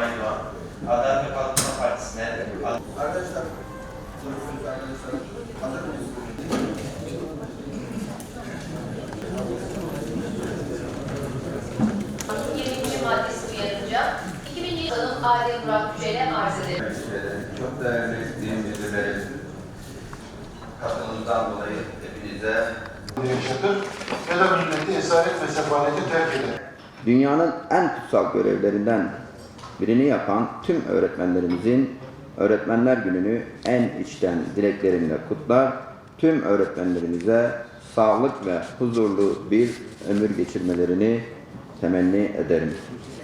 Doğan. Adalet ve Kalkınma Partisi'ne Arkadaşlar, duruşunuz arkadaşlar. Hazır mıyız? Kanun 20. maddesi uyarınca 2000 yılının Adil Murat Yücel'e arz ederim. çok değerli din müdürleri, katılımından dolayı hepinize yaşatır ya da milleti esaret ve sefalete terk eder. Dünyanın en kutsal görevlerinden birini yapan tüm öğretmenlerimizin Öğretmenler Günü'nü en içten dileklerimle kutlar. Tüm öğretmenlerimize sağlık ve huzurlu bir ömür geçirmelerini temenni ederim.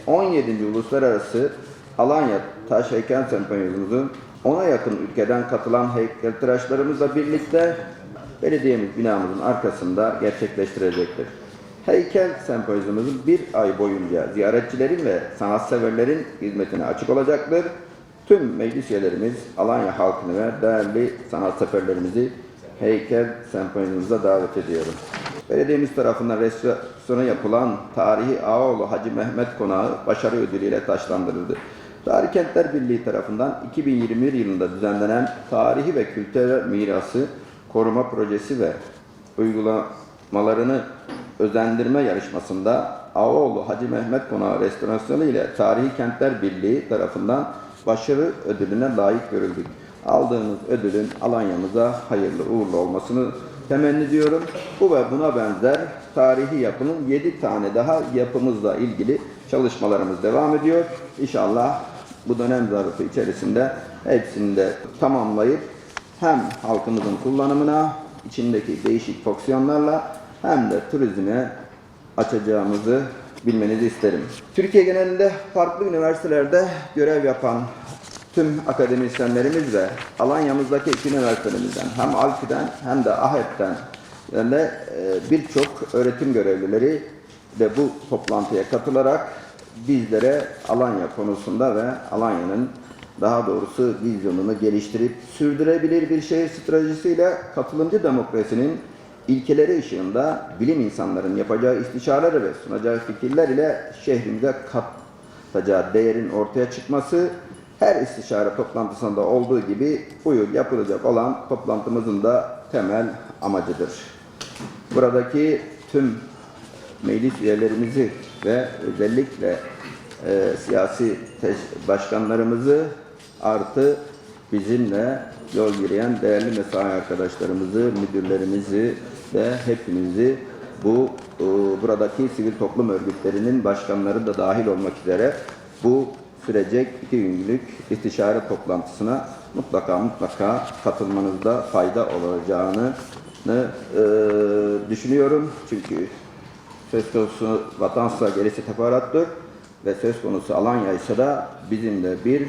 17. Uluslararası Alanya Taş Heykel Sempozyumumuzun ona yakın ülkeden katılan heykeltıraşlarımızla birlikte belediyemiz binamızın arkasında gerçekleştirecektir. Heykel sempozyumumuz bir ay boyunca ziyaretçilerin ve sanatseverlerin hizmetine açık olacaktır. Tüm meclis üyelerimiz, Alanya halkını ve değerli sanatseverlerimizi heykel sempozyumumuza davet ediyorum. Belediyemiz tarafından restorasyona yapılan tarihi Ağaoğlu Hacı Mehmet Konağı başarı ödülüyle taşlandırıldı. Tarih Kentler Birliği tarafından 2021 yılında düzenlenen tarihi ve kültürel mirası koruma projesi ve uygulamalarını özendirme yarışmasında Ağaoğlu Hacı Mehmet Konağı restorasyonu ile Tarihi Kentler Birliği tarafından başarı ödülüne layık görüldük. Aldığımız ödülün Alanya'mıza hayırlı uğurlu olmasını temenni ediyorum. Bu ve buna benzer tarihi yapının 7 tane daha yapımızla ilgili çalışmalarımız devam ediyor. İnşallah bu dönem zarfı içerisinde hepsini de tamamlayıp hem halkımızın kullanımına içindeki değişik fonksiyonlarla hem de turizme açacağımızı bilmenizi isterim. Türkiye genelinde farklı üniversitelerde görev yapan tüm akademisyenlerimiz ve Alanya'mızdaki iki üniversitemizden hem ALKİ'den hem de AHEP'ten de e, birçok öğretim görevlileri de bu toplantıya katılarak bizlere Alanya konusunda ve Alanya'nın daha doğrusu vizyonunu geliştirip sürdürebilir bir şehir stratejisiyle katılımcı demokrasinin ilkeleri ışığında bilim insanların yapacağı istişareler ve sunacağı fikirler ile şehrimize katacağı değerin ortaya çıkması her istişare toplantısında olduğu gibi bu yıl yapılacak olan toplantımızın da temel amacıdır. Buradaki tüm meclis üyelerimizi ve özellikle e, siyasi başkanlarımızı artı bizimle yol yürüyen değerli mesai arkadaşlarımızı, müdürlerimizi ve hepinizi bu e, buradaki sivil toplum örgütlerinin başkanları da dahil olmak üzere bu sürecek iki günlük istişare toplantısına mutlaka mutlaka katılmanızda fayda olacağını e, düşünüyorum. Çünkü söz konusu vatansa gerisi teferattır ve söz konusu Alanya ise de bizim de bir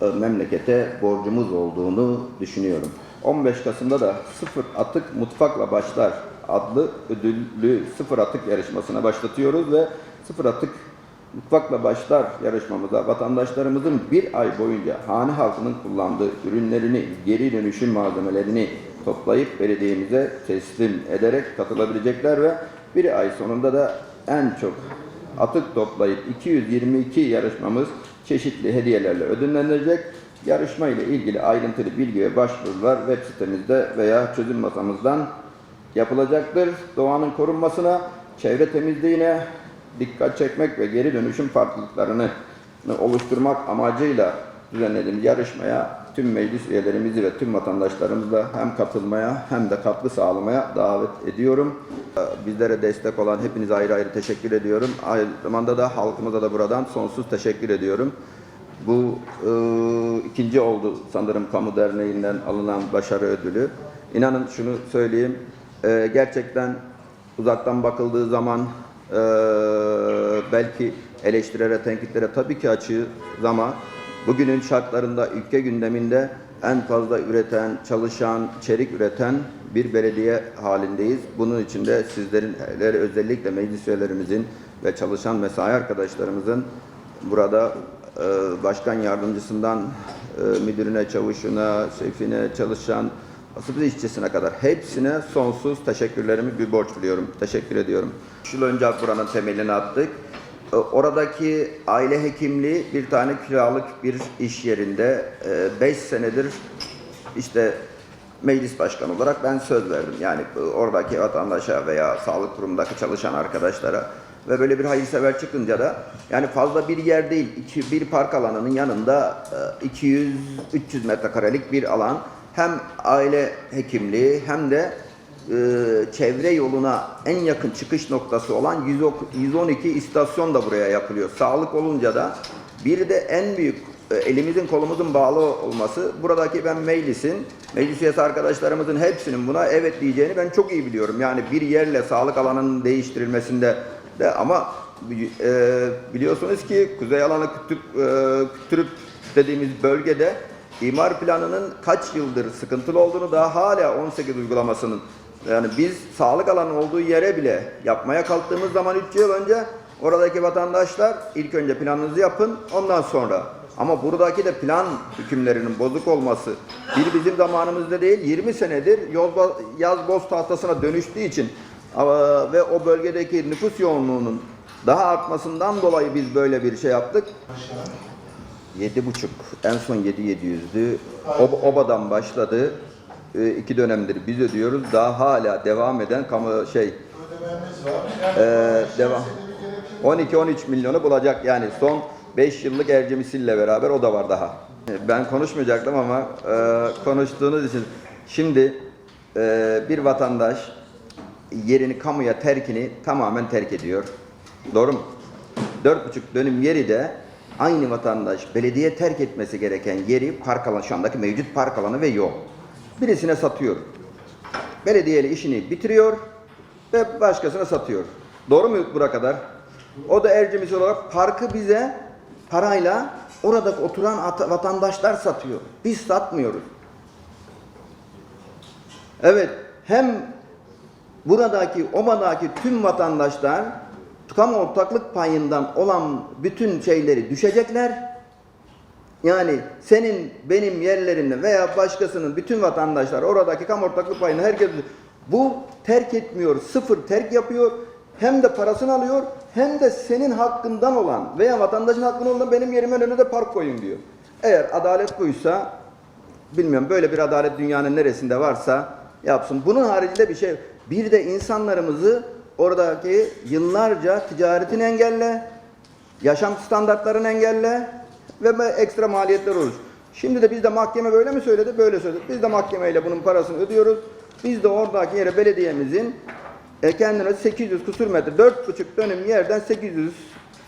e, memlekete borcumuz olduğunu düşünüyorum. 15 Kasım'da da Sıfır Atık Mutfakla Başlar adlı ödüllü sıfır atık yarışmasına başlatıyoruz ve sıfır atık mutfakla başlar yarışmamıza vatandaşlarımızın bir ay boyunca hane halkının kullandığı ürünlerini, geri dönüşüm malzemelerini toplayıp belediyemize teslim ederek katılabilecekler ve bir ay sonunda da en çok atık toplayıp 222 yarışmamız çeşitli hediyelerle ödüllendirilecek. Yarışma ile ilgili ayrıntılı bilgi ve başvurular web sitemizde veya çözüm masamızdan yapılacaktır. Doğanın korunmasına, çevre temizliğine dikkat çekmek ve geri dönüşüm farklılıklarını oluşturmak amacıyla düzenlediğimiz yarışmaya tüm meclis üyelerimizi ve tüm vatandaşlarımızla hem katılmaya hem de katkı sağlamaya davet ediyorum. Bizlere destek olan hepinize ayrı ayrı teşekkür ediyorum. Aynı zamanda da halkımıza da buradan sonsuz teşekkür ediyorum. Bu e, ikinci oldu sanırım Kamu Derneği'nden alınan başarı ödülü. İnanın şunu söyleyeyim, e, gerçekten uzaktan bakıldığı zaman e, belki eleştirilere, tenkitlere tabii ki açığız ama bugünün şartlarında ülke gündeminde en fazla üreten, çalışan, içerik üreten bir belediye halindeyiz. Bunun için de sizlerin özellikle meclis üyelerimizin ve çalışan mesai arkadaşlarımızın burada başkan yardımcısından e, müdürüne, çavuşuna, şefine, çalışan asıl işçisine kadar hepsine sonsuz teşekkürlerimi bir borç biliyorum. Teşekkür ediyorum. Şu yıl önce buranın temelini attık. E, Oradaki aile hekimliği bir tane kiralık bir iş yerinde 5 senedir işte meclis başkanı olarak ben söz verdim. Yani e, oradaki vatandaşa veya sağlık kurumundaki çalışan arkadaşlara ve böyle bir hayırsever çıkınca da yani fazla bir yer değil. iki, bir park alanının yanında e, 200-300 metrekarelik bir alan hem aile hekimliği hem de e, çevre yoluna en yakın çıkış noktası olan 100 112 istasyon da buraya yapılıyor. Sağlık olunca da bir de en büyük e, elimizin kolumuzun bağlı olması buradaki ben meclisin, meclis üyesi arkadaşlarımızın hepsinin buna evet diyeceğini ben çok iyi biliyorum. Yani bir yerle sağlık alanının değiştirilmesinde de ama e, biliyorsunuz ki kuzey alanı kütüp, e, kütürüp dediğimiz bölgede imar planının kaç yıldır sıkıntılı olduğunu daha hala 18 uygulamasının yani biz sağlık alanı olduğu yere bile yapmaya kalktığımız zaman 3 yıl önce oradaki vatandaşlar ilk önce planınızı yapın ondan sonra. Ama buradaki de plan hükümlerinin bozuk olması bir bizim zamanımızda değil 20 senedir yaz boz tahtasına dönüştüğü için ve o bölgedeki nüfus yoğunluğunun daha artmasından dolayı biz böyle bir şey yaptık. Yedi buçuk. En son yedi yedi yüzdü. Ob- Oba'dan başladı. Ee, iki dönemdir biz ödüyoruz. Daha hala devam eden kamu şey Ee, devam. 12-13 milyonu bulacak yani son 5 yıllık Ercemisille beraber o da var daha. Ben konuşmayacaktım ama e, konuştuğunuz için şimdi e, bir vatandaş yerini kamuya terkini tamamen terk ediyor. Doğru mu? 4,5 dönüm yeri de aynı vatandaş belediye terk etmesi gereken yeri park alanı şu andaki mevcut park alanı ve yol. Birisine satıyor. Belediyeyle işini bitiriyor ve başkasına satıyor. Doğru mu buraya kadar? O da Ercemis olarak parkı bize parayla orada oturan at- vatandaşlar satıyor. Biz satmıyoruz. Evet, hem buradaki, Oba'daki tüm vatandaşlar kamu ortaklık payından olan bütün şeyleri düşecekler. Yani senin, benim yerlerimde veya başkasının bütün vatandaşlar oradaki kamu ortaklık payını herkes bu terk etmiyor, sıfır terk yapıyor. Hem de parasını alıyor hem de senin hakkından olan veya vatandaşın hakkından olan benim yerimin önüne de park koyun diyor. Eğer adalet buysa bilmiyorum böyle bir adalet dünyanın neresinde varsa yapsın. Bunun haricinde bir şey. Bir de insanlarımızı oradaki yıllarca ticaretini engelle, yaşam standartlarını engelle ve ekstra maliyetler olur. Şimdi de biz de mahkeme böyle mi söyledi? Böyle söyledi. Biz de mahkemeyle bunun parasını ödüyoruz. Biz de oradaki yere belediyemizin e, kendine 800 kusur metre, 4,5 dönüm yerden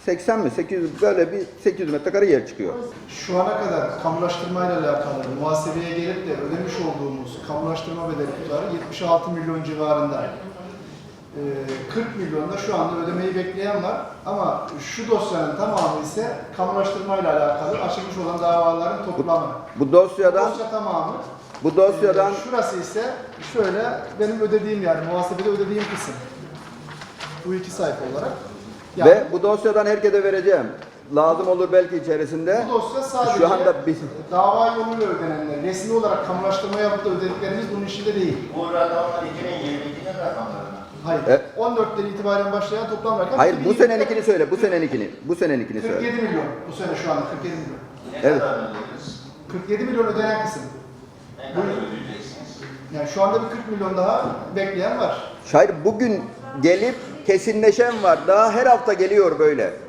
880 mi? 800 böyle bir 800 metrekare yer çıkıyor. Şu ana kadar kamulaştırmayla alakalı muhasebeye gelip de ödemiş olduğumuz kamulaştırma bedeli tutarı 76 milyon civarında. Ee, 40 milyonda şu anda ödemeyi bekleyen var ama şu dosyanın tamamı ise kamulaştırmayla alakalı açılmış olan davaların toplamı. Bu dosyadan Dosya tamamı. bu dosyadan Ee, şurası ise şöyle benim ödediğim yani muhasebede ödediğim kısım. Bu iki sayfa olarak. Yani ve bu dosyadan herkese vereceğim. Lazım olur belki içerisinde. bu dosya sadece Şu anda biz dava yoluyla ödenenler, resmi olarak kamulaştırma yapıp da ödediklerimiz bunun içinde değil. Bu rakamlar 2022'nin rakamları. Hayır. E- 14'ten itibaren başlayan toplam rakam Hayır bu 2020 seneninkini söyle. Bu seneninkini. Bu seneninkini söyle. 47 milyon bu sene şu anda 47 milyon. Ne Evet. kadar ödediniz? 47 milyon ödenen kısım. Ne kadar ödeyeceksiniz? Yani şu anda bir 40 milyon daha bekleyen var. Hayır bugün gelip kesinleşen var. Daha her hafta geliyor böyle.